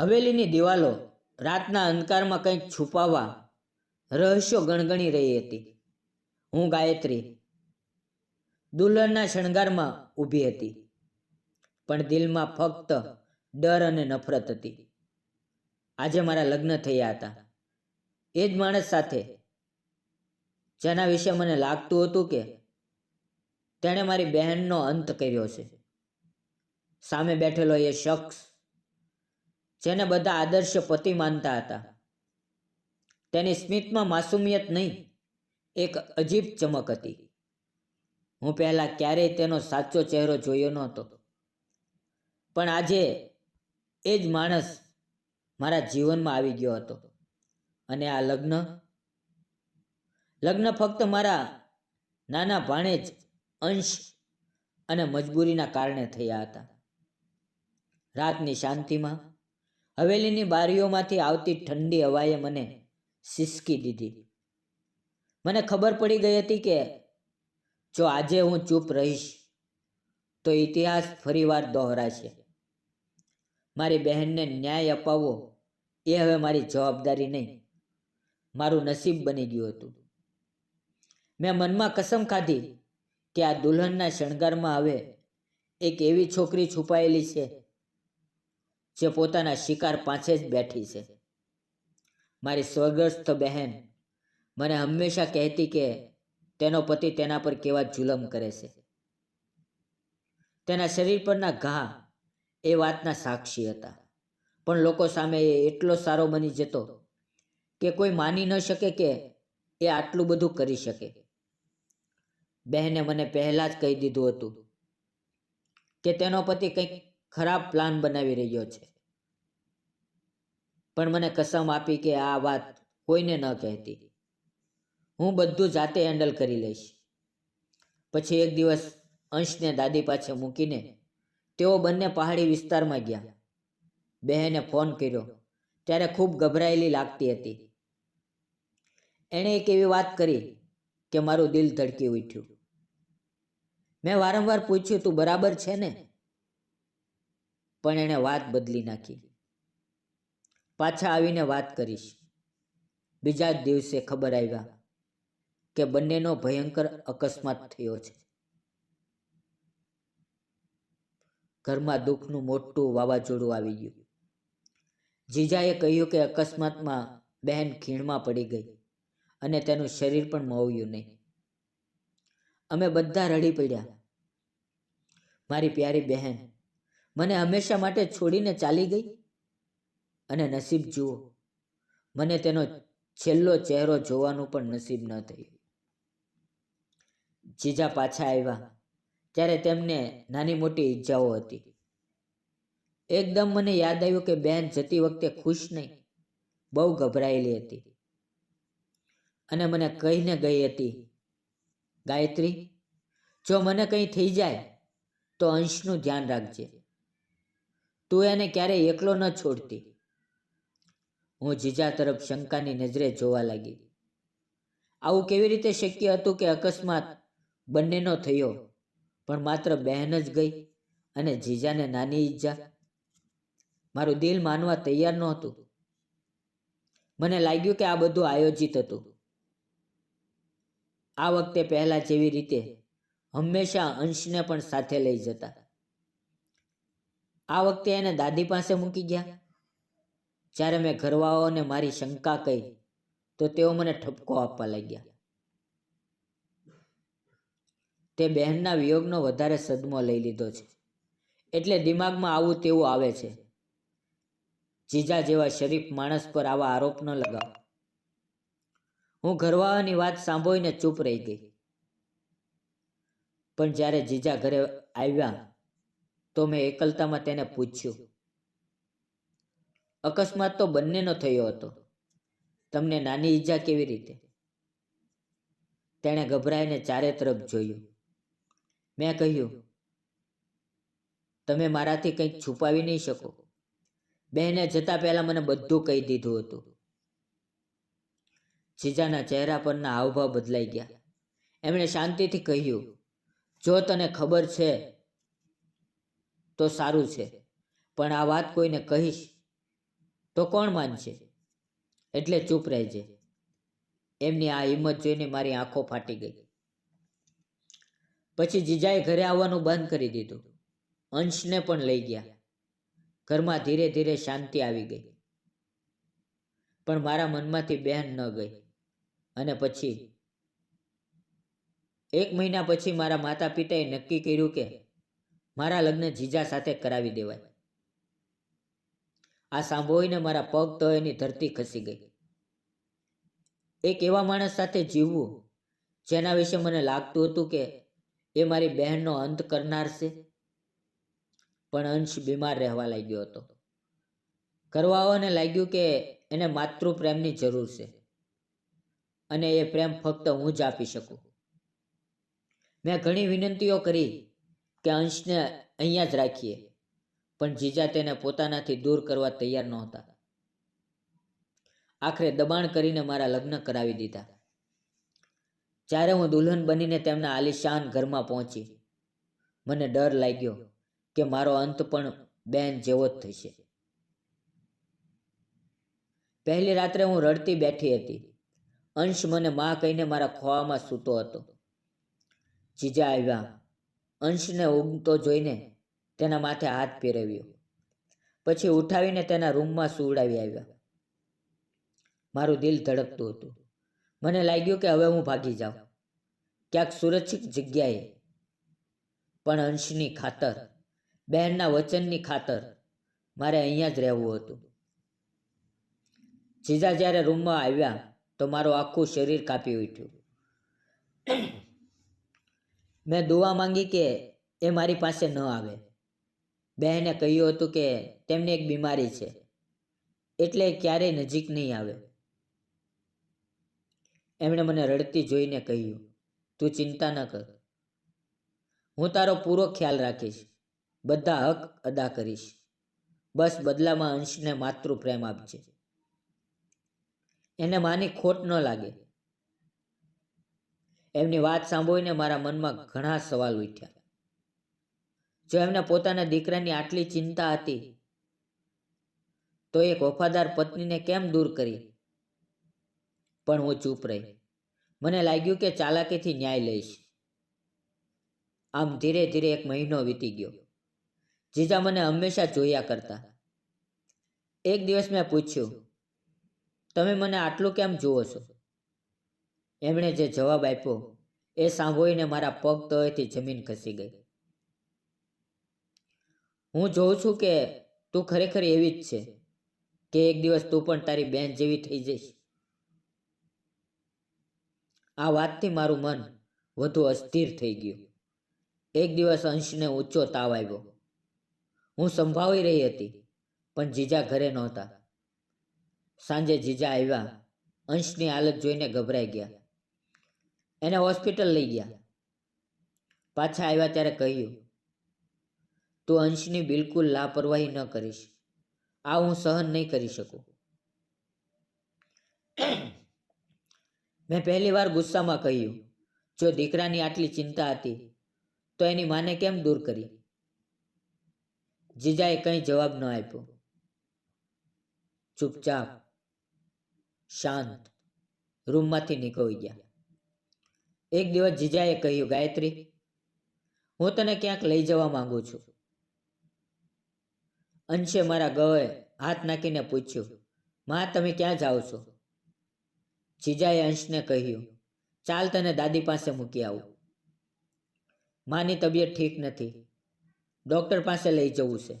હવેલીની દિવાલો રાતના અંધકારમાં કંઈક છુપાવવા રહસ્યો ગણગણી રહી હતી. હું ગાયત્રી દુલ્હનના શણગારમાં ઊભી હતી, પણ દિલમાં ફક્ત ડર અને નફરત હતી. આજે મારા લગ્ન થયા હતા. એ જ માણસ સાથે જેના વિશે મને લાગતું હતું કે તેણે મારી બહેનનો અંત કર્યો છે. સામે બેઠેલો એ શખ્સ જેને બધા આદર્શ પતિ માનતા હતા. તેની સ્મિતમાં માસુમિયત નહીં, એક અજીબ ચમક હતી. હું પહેલાં ક્યારેય તેનો સાચો ચહેરો જોયો નહોતો. પણ આજે એ જ માણસ મારા જીવનમાં આવી ગયો હતો. અને આ લગ્ન લગ્ન ફક્ત મારા નાના ભાણે જ અંશ અને મજબૂરીના કારણે થયા હતા. રાતની શાંતિમાં હવેલીની બારીઓમાંથી આવતી ઠંડી હવાએ મને સિસકી દીધી. મને ખબર પડી ગઈ હતી કે જો આજે હું ચૂપ રહીશ, તો ઇતિહાસ ફરીવાર દોહરાશે. મારી બહેનને ન્યાય અપાવવો એ હવે મારી જવાબદારી નહીં. મારું નસીબ બની ગયું હતું. મેં મનમાં કસમ ખાધી કે આ દુલ્હનના શણગારમાં હવે એક એવી છોકરી છુપાયેલી છે જે પોતાના શિકાર પાસે જ બેઠી છે. મારી સ્વર્ગસ્થ બહેન મને હંમેશા કહેતી કે તેનો પતિ તેના પર કેવા જુલમ કરે છે. તેના શરીર પરના ઘા એ વાતના સાક્ષી હતા. પણ લોકો સામે એ એટલો સારો બની જતો કે કોઈ માની ન શકે કે એ આટલું બધું કરી શકે. બહેને મને પહેલાં જ કહી દીધું હતું કે તેનો પતિ કંઈક ખરાબ પ્લાન બનાવી રહ્યો છે. પણ મને કસમ આપી કે આ વાત કોઈને ન કહેતી. હું બધું જાતે હેન્ડલ કરી લઈશ. પછી એક દિવસ અંશને દાદી પાસે મૂકીને તેઓ બંને પહાડી વિસ્તારમાં ગયા. બહેને ફોન કર્યો. ત્યારે ખૂબ ગભરાયેલી લાગતી હતી. એણે એક એવી વાત કરી કે મારું દિલ ધડકી ઉઠ્યું. મેં વારંવાર પૂછ્યું, તું બરાબર છે ને? પણ એણે વાત બદલી નાખી. પાછા આવીને વાત કરીશ. બીજા જ દિવસે ખબર આવ્યા કે બંનેનો ભયંકર અકસ્માત થયો છે. ઘરમાં દુઃખનું મોટું વાવાઝોડું આવી ગયું. જીજાએ કહ્યું કે અકસ્માતમાં બહેન ખીણમાં પડી ગઈ અને તેનું શરીર પણ મોવ્યું નહીં. અમે બધા રડી પડ્યા. મારી પ્યારી બહેન, મને હંમેશા માટે છોડીને ચાલી ગઈ? અને નસીબ જુઓ. મને તેનો છેલ્લો ચહેરો જોવાનું પણ નસીબ ન થયું. જીજા પાછા આવ્યા ત્યારે તેમને નાની મોટી ઈજાઓ હતી. એકદમ મને યાદ આવ્યું કે બહેન જતી વખતે ખુશ નહીં, બહુ ગભરાયેલી હતી. અને મને કહીને ગઈ હતી, ગાયત્રી, જો મને કંઈ થઈ જાય, તો અંશનું ધ્યાન રાખજે. તું એને ક્યારેય એકલો ન છોડતી. હું જીજા તરફ શંકાની નજરે જોવા લાગી. આવું કેવી રીતે શક્ય હતું કે અકસ્માત બંનેનો થયો? પણ માત્ર બહેન જ ગઈ અને જીજાને નાની ઈજા. મારું દિલ માનવા તૈયાર નહોતું. મને લાગ્યું કે આ બધું આયોજિત હતું. આ વખતે પહેલા જેવી રીતે હંમેશા અંશને પણ સાથે લઈ જતા. આ વખતે એને દાદી પાસે મૂકી ગયા. જ્યારે મેં ઘરવાળાઓને મારી શંકા કહી, તો તેઓ મને ઠપકો આપવા લાગ્યા. તે બહેનના વિયોગનો વધારે સદમો લઈ લીધો છે. એટલે દિમાગમાં આવું તેવું આવે છે. જીજા જેવા શરીફ માણસ પર આવા આરોપ ન લગાવો. હું ઘરવાળાની વાત સાંભળીને ચૂપ રહી ગઈ. પણ જ્યારે જીજા ઘરે આવ્યા, તો મેં એકલતામાં તેને પૂછ્યું અકસ્માત તો બંનેનો થયો હતો. તમને નાની ઈજા કેવી રીતે? તેણે ગભરાઈને ચારે તરફ જોયું. મેં કહ્યું, તમે મારાથી કંઈક છુપાવી નહીં શકો. બહેને જતા પહેલાં મને બધું કહી દીધું હતું. જીજાના ચહેરા પરના હાવભાવ બદલાઈ ગયા. એમણે શાંતિથી કહ્યું, જો તને ખબર છે, તો સારું છે. પણ આ વાત કોઈને કહીશ તો કોણ માનશે? એટલે ચૂપ રહેજે. એમની આ હિંમત જોઈને મારી આંખો ફાટી ગઈ. પછી જીજાએ ઘરે આવવાનું બંધ કરી દીધું. અંશને પણ લઈ ગયા. ઘરમાં ધીરે ધીરે શાંતિ આવી ગઈ. પણ મારા મનમાંથી બહેન ન ગઈ. અને પછી એક મહિના પછી મારા માતા પિતાએ નક્કી કર્યું કે મારા લગ્ન જીજા સાથે કરાવી દેવાય. આ સાંભળીને મારા પગ તો એની ધરતી ખસી ગઈ. એક એવા માણસ સાથે જીવવું, જેના વિશે મને લાગતું હતું કે એ મારી બહેનનો અંત કરનાર છે, પણ અંશ બીમાર રહેવા લાગ્યો હતો. કરવાઓને લાગ્યું કે એને માતૃ પ્રેમની જરૂર છે અને એ પ્રેમ ફક્ત હું જ આપી શકું. મેં ઘણી વિનંતીઓ કરી કે અંશને અહીંયા જ રાખીએ. પણ જીજા તેને પોતાનાથી દૂર કરવા તૈયાર નહોતા. આખરે દબાણ કરીને મારા લગ્ન કરાવી દીધા. જ્યારે હું દુલ્હન બનીને તેમના આલિશાન ઘરમાં પહોંચી, મને ડર લાગ્યો કે મારો અંત પણ બેન જેવો જ થશે. પહેલી રાત્રે હું રડતી બેઠી હતી. અંશ મને માં કહીને મારા ખોવામાં સૂતો હતો. જીજા આવ્યા. અંશને ઊંઘતો જોઈને તેના માથે હાથ ફેરવ્યો. પછી ઉઠાવીને તેના રૂમમાં સુવડાવી આવ્યા. મારું દિલ ધડકતું હતું. મને લાગ્યું કે હવે હું ભાગી જાઉં. ક્યાંક સુરક્ષિત જગ્યાએ. પણ અંશની ખાતર, બહેનના વચનની ખાતર, મારે અહીંયા જ રહેવું હતું. જીજા જ્યારે રૂમમાં આવ્યા, તો મારું આખું શરીર કાપી ઉઠ્યું. મેં દુવા માંગી કે એ મારી પાસે ન આવે. બહેને કહ્યું હતું કે તેમને એક બીમારી છે, એટલે ક્યારેય નજીક નહીં આવે. એમણે મને રડતી જોઈને કહ્યું, તું ચિંતા ન કર. હું તારો પૂરો ખ્યાલ રાખીશ. બધા હક અદા કરીશ. બસ બદલામાં અંશને માતૃ પ્રેમ આપજે. એને માની ખોટ ન લાગે. એમની વાત સાંભળીને મારા મનમાં ઘણા સવાલ ઉઠ્યા. જો એમને પોતાના દીકરાની આટલી ચિંતા હતી, તો એક વફાદાર પત્નીને કેમ દૂર કરી? પણ હું ચૂપ રહી. મને લાગ્યું કે ચાલાકીથી ન્યાય લઈશ. આમ ધીરે ધીરે એક મહિનો વીતી ગયો. જીજા મને હંમેશા જોયા કરતા. એક દિવસ મેં પૂછ્યું, તમે મને આટલું કેમ જુઓ છો? એમણે જે જવાબ આપ્યો, એ સાંભળીને મારા પગ તળેથી જમીન ખસી ગઈ. હું જોઉં છું કે તું ખરેખર એવી જ છે કે એક દિવસ તું પણ તારી બેન જેવી થઈ જઈશ. આ વાતથી મારું મન વધુ અસ્થિર થઈ ગયું. એક દિવસ અંશને ઊંચો તાવ આવ્યો. હું સંભાળી રહી હતી, પણ જીજા ઘરે નહોતા. સાંજે જીજા આવ્યા, અંશની હાલત જોઈને ગભરાઈ ગયા. એને હોસ્પિટલ લઈ ગયા. પાછા આવ્યા ત્યારે કહ્યું તું અંશની બિલકુલ લાપરવાહી ન કરીશ. આ હું સહન નહીં કરી શકું. મેં પહેલી વાર ગુસ્સામાં કહ્યું, જો દીકરાની આટલી ચિંતા હતી, તો એની માને કેમ દૂર કરી? જીજાએ કંઈ જવાબ ન આપ્યો. ચૂપચાપ, શાંત, રૂમમાંથી નીકળી ગયા. એક દિવસ જીજાએ કહ્યું, ગાયત્રી, હું તને ક્યાંક લઈ જવા માંગુ છું. અંશે મારા ગવે હાથ નાખીને પૂછ્યું, માં, તમે ક્યાં જાઓ છો? જીજાએ અંશને કહ્યું, ચાલ તને દાદી પાસે મૂકી આવું. માની તબિયત ઠીક નથી. ડૉક્ટર પાસે લઈ જવું છે.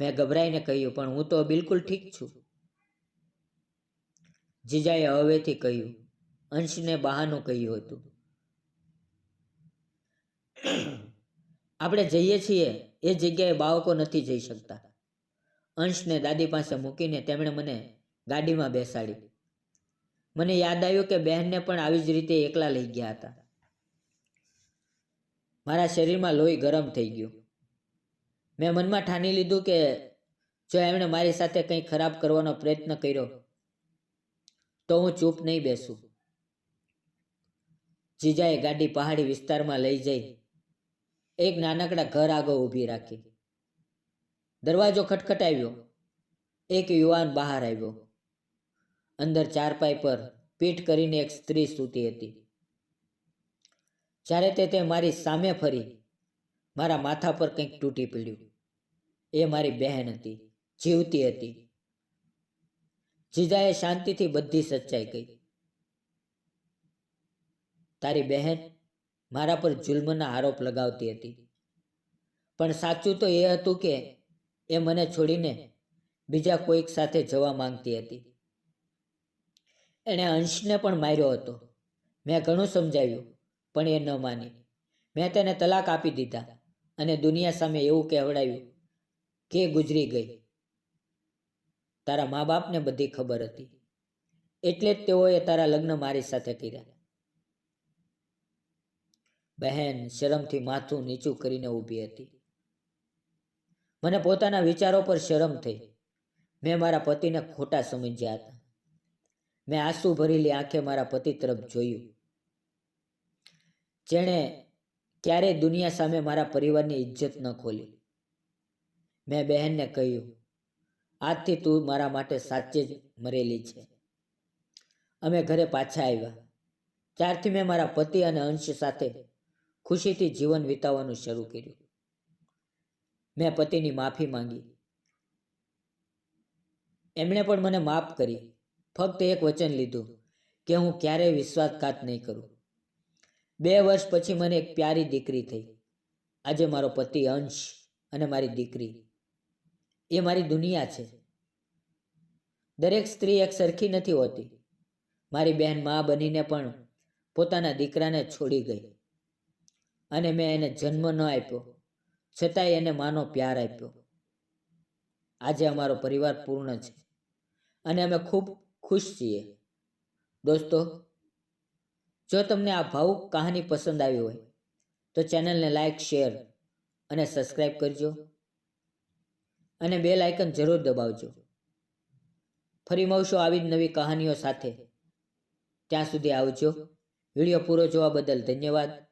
મેં ગભરાઈને કહ્યું, પણ હું તો બિલકુલ ઠીક છું. જીજાએ હવેથી કહ્યું, અંશને બહાનું કહ્યું હતું. આપણે જઈએ છીએ, એ જગ્યાએ બાળકો નથી જઈ શકતા. અંશને દાદી પાસે મૂકીને તેમણે મને ગાડીમાં બેસાડી. મને યાદ આવ્યું કે બહેનને પણ આવી જ રીતે એકલા લઈ ગયા હતા. મારા શરીરમાં લોહી ગરમ થઈ ગયું. મેં મનમાં ઠાની લીધું કે જો એમણે મારી સાથે કંઈ ખરાબ કરવાનો પ્રયત્ન કર્યો, તો હું ચૂપ નહીં બેસું. જીજાએ ગાડી પહાડી વિસ્તારમાં લઈ જઈ એક નાનકડા ઘર આગળ ઊભી રાખી. દરવાજો ખટખટાવ્યો. એક યુવાન બહાર આવ્યો. અંદર ચારપાઈ પર પીઠ કરીને એક સ્ત્રી સૂતી હતી. જ્યારે તે તે મારી સામે ફરી, મારા માથા પર કંઈક તૂટી પડ્યું. એ મારી બહેન હતી, જીવતી હતી. જીજાએ શાંતિથી બધી સચ્ચાઈ કહી. તારી બહેન મારા પર જુલ્મના આરોપ લગાવતી હતી. પણ સાચું તો એ હતું કે એ મને છોડીને બીજા કોઈક સાથે જવા માંગતી હતી. એણે અંશને પણ માર્યો હતો. મેં ઘણું સમજાવ્યું, પણ એ ન માની. મેં તેને તલાક આપી દીધા અને દુનિયા સામે એવું કહેવડાવ્યું કે ગુજરી ગઈ. તારા મા બાપને બધી ખબર હતી. એટલે જ તેઓએ તારા લગ્ન મારી સાથે કર્યા. બહેન શરમથી માથું નીચું કરીને ઊભી હતી. મને પોતાના વિચારો પર શરમ થઈ. મેં મારા પતિને ખોટા સમજ્યા હતા. મેં આંસુ ભરેલી આંખે મારા પતિ તરફ જોયું. જેણે ક્યારેય દુનિયા સામે મારા પરિવારની ઇજ્જત ન ખોલી. મેં બહેનને કહ્યું, આજથી તું મારા માટે સાચે જ મરેલી છે. અમે ઘરે પાછા આવ્યા. ત્યારથી મેં મારા પતિ અને અંશ સાથે ખુશીથી જીવન વિતાવવાનું શરૂ કર્યું. મેં પતિની માફી માંગી. એમણે પણ મને માફ કરી. ફક્ત એક વચન લીધું, કે હું ક્યારેય વિશ્વાસઘાત નહીં કરું. બે વર્ષ પછી મને એક પ્યારી દીકરી થઈ. આજે મારો પતિ અંશ અને મારી દીકરી. એ મારી દુનિયા છે. દરેક સ્ત્રી એક સરખી નથી હોતી. મારી બહેન મા બનીને પણ પોતાના દીકરાને છોડી ગઈ. અને મેં એને જન્મ ન આપ્યો, છતાંય એને માનો પ્યાર આપ્યો. આજે અમારો પરિવાર પૂર્ણ છે અને અમે ખૂબ ખુશ છીએ. દોસ્તો, જો તમને આ ભાવુક કહાની પસંદ આવી હોય, તો ચેનલને લાઈક, શેર અને સબસ્ક્રાઈબ કરજો અને બે લાઇકન જરૂર દબાવજો. ફરી મળશું આવી જ નવી કહાનીઓ સાથે. ત્યાં સુધી આવજો. વીડિયો પૂરો જોવા બદલ ધન્યવાદ.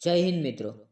જય હિન્દ મિત્રો.